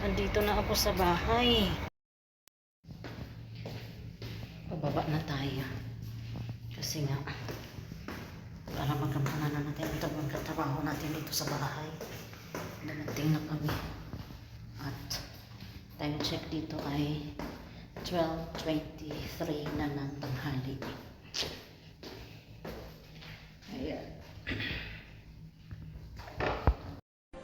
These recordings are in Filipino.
Andito na ako sa bahay. Pababa na tayo. Kasi nga, para magkampana na natin ito magkatrabaho natin dito sa bahay. Dumating na kami. At time check dito ay 12.23 na ng tanghali. Ayan.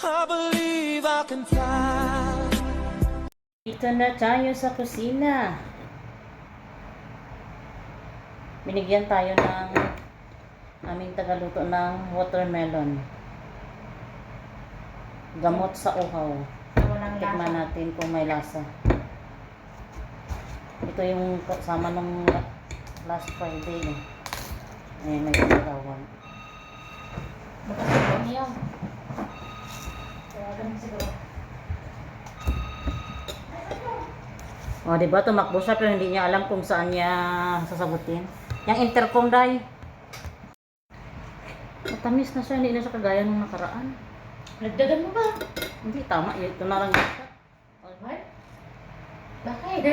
I believe I can fly. Dito na tayo sa kusina. Binigyan tayo ng aming tagaluto ng watermelon. Gamot sa uhaw. Tikman natin kung may lasa. Ito yung kasama nung last Friday. Eh. May ginagawan. Ano yan? O, di ba? Tumakbo siya pero hindi niya alam kung saan niya sasagutin. Yung intercom, day. Matamis na siya. Hindi na siya kagaya nung nakaraan. Nagdagan mo ba? Hindi, tama. Ito na lang. Alright. Bakit?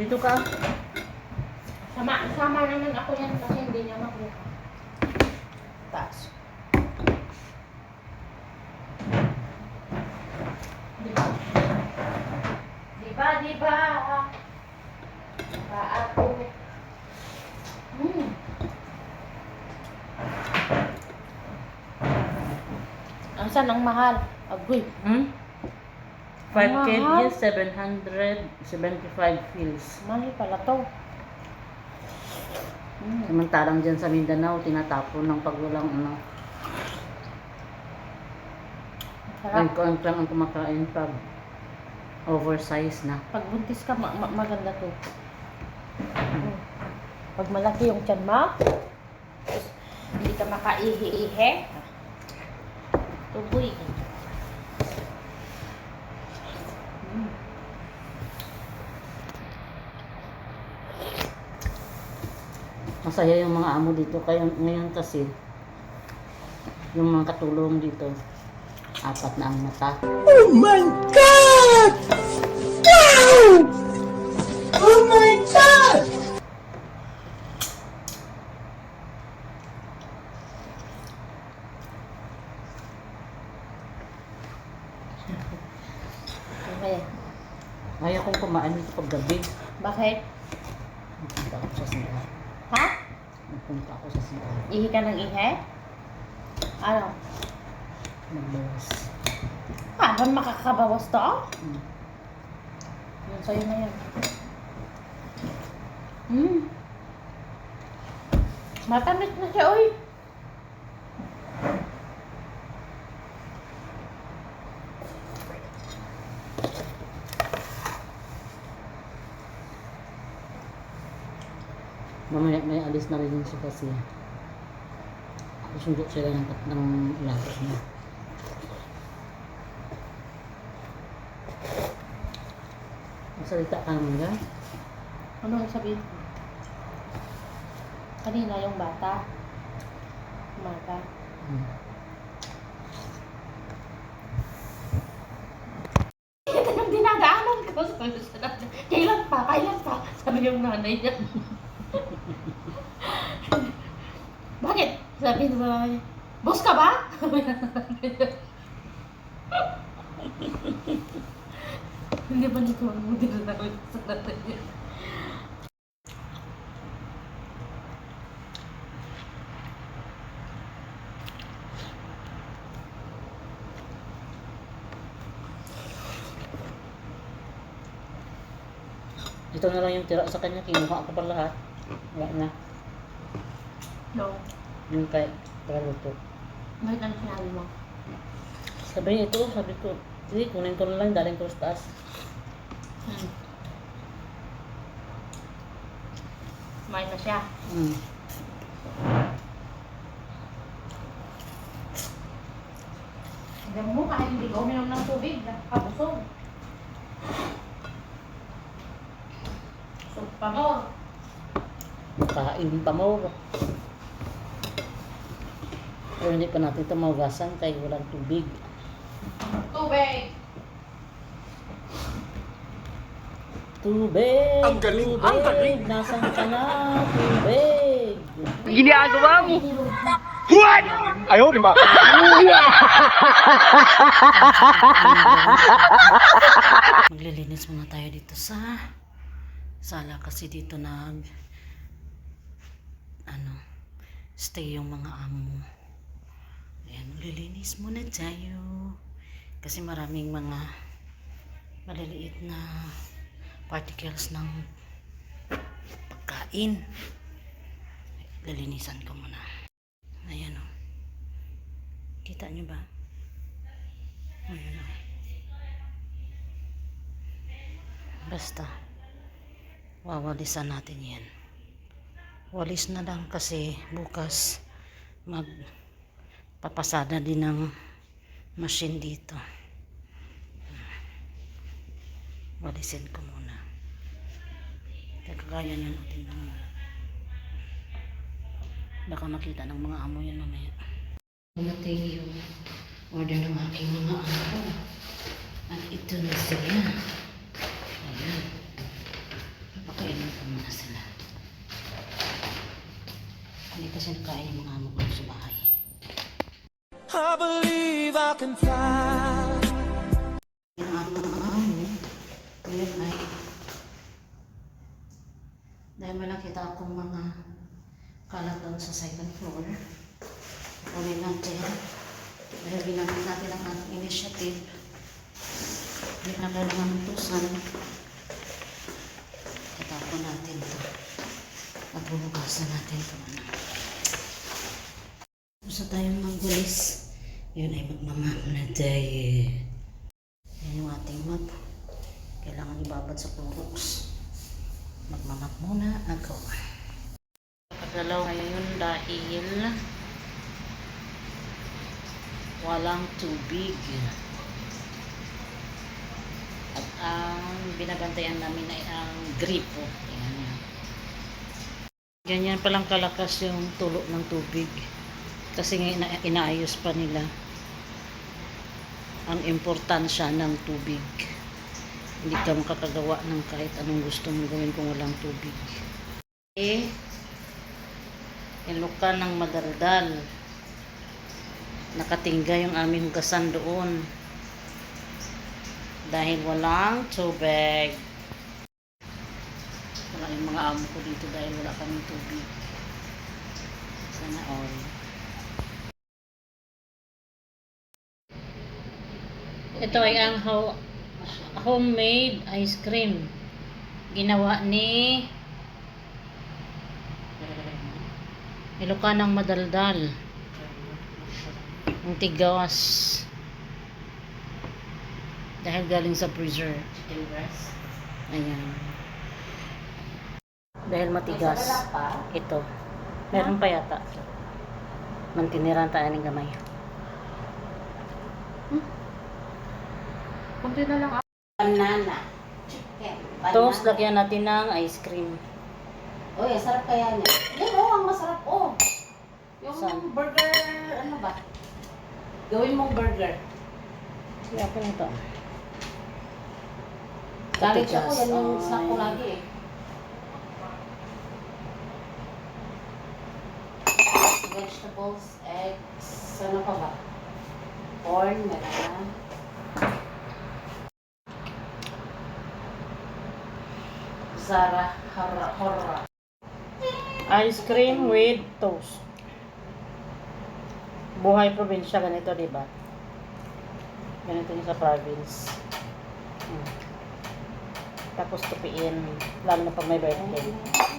Dito ka. Sama, sama naman ako yan kasi hindi niya makuha. Taas. Diba? Diba, diba? Diba ako? Hmm. Asan ang mahal? Agoy. Hmm? 5 Mahal. kgs, 775 fills. Mahal pala to. Hmm. Samantalang dyan sa Mindanao, tinatapon ng pag walang ano. Ang kuang lang ang kumakain pag oversize na. Pag buntis ka, ma- ma- maganda to. Mm. Pag malaki yung tiyan mo, hindi ka makaihi-ihi, tuboy ka. Masaya yung mga amo dito. Kaya ngayon kasi, yung mga katulong dito, apat na ang mata. Oh my God! Ako sa simbahan. Ihi ka ng ihi? Ano? Magbawas. Habang makakabawas to? Hmm. Yun, sa'yo na yan. Hmm. Matamis na siya, oy. Mamaya may alis na rin siya kasi. Susundo sila ng, ng lapos niya. Magsalita ka naman yan. Ano ang ko? Kanina yung bata. Umaga. Hmm. Dinadaanan ko. Sabi sa Kailan pa? Kailan pa? Sabi yung nanay niya. Sabi sa nanay, Boss ka ba? Ng niya. Hindi ba nito ang dinadaanan sa nanay niya? Ito na lang yung tira sa kanya. Kinuha ko pa lahat. Wala na. No. Yung kay Traluto. Bakit ang sinabi mo? Sabi niya ito, sabi ko, sige, kunin ko na lang, daling ko sa taas. Hmm. Kumain na siya. Hmm. Alam mo, kahit hindi ka uminom ng tubig, nakakabusog. So, pa mo. Kain pa mo. Pero hindi pa natin ito maugasan kaya walang tubig. Tubig! Tubig! Ang galing, Tubig! ang galing. Nasaan ka na? Tubig! Ginagawa mo! What? Ayaw, di ba? Maglilinis muna tayo dito sa sala kasi dito nag ano stay yung mga amo. Ayan, maglilinis muna tayo. Kasi maraming mga maliliit na particles ng pagkain. Lilinisan ko muna. Ayan o. Kita nyo ba? Ayan o. Basta, wawalisan natin yan. Walis na lang kasi bukas magpapasada din ng machine dito. Walisin ko muna. Kagaya niya natin muna. Baka makita ng mga amo yan mamaya. Dumating yung order ng aking mga amo. At ito na sila. Ayan. Papakainin ko muna sila. Hindi kasi nakain yung mga amo ko sa bahay. I believe I can fly. Yung mga amo, ngayon ay dahil may nakita akong mga kalat doon sa second floor. Kunin natin. Dahil ginamit natin ang ating initiative. Hindi na kailangan utusan. Tatapon natin ito. At bubukasan natin ito. Ano. Gusto tayong magwalis. Yun ay magmamap na tayo. Yan yung ating map. Kailangan ibabad sa Clorox. Magmamap muna ako. Pagdalaw ngayon dahil walang tubig. At ang binabantayan namin ay ang gripo. Ayan yan. Ganyan palang kalakas yung tulo ng tubig. Kasi ina- inaayos pa nila ang importansya ng tubig. Hindi ka makakagawa ng kahit anong gusto mong gawin kung walang tubig. Eh, ilukan ng madaldal. Nakatingga yung aming hugasan doon. Dahil walang tubig. Wala yung mga amo ko dito dahil wala kaming tubig. Sana all. Ito ay ang ho- homemade ice cream. Ginawa ni Ilocanang madaldal. Ang tigas. Dahil galing sa freezer. Ayan. Dahil matigas. Ito. Meron pa yata. Mantiniran tayo ng gamay. Kunti na lang Banana. Chicken. Tapos lagyan natin ng ice cream. Uy, ang sarap kaya niya. Yan oh, ang masarap oh. Yung Saan? burger, ano ba? Gawin mong burger. Kaya ko nito. College ako, yan yung snack ko lagi eh. Vegetables, eggs, ano pa ba? Corn, meron na. Zara, hara, horra. Ice cream with toast. Buhay probinsya, ganito, di ba? Ganito yung sa province. Hmm. Tapos tupiin, lalo na pag may birthday.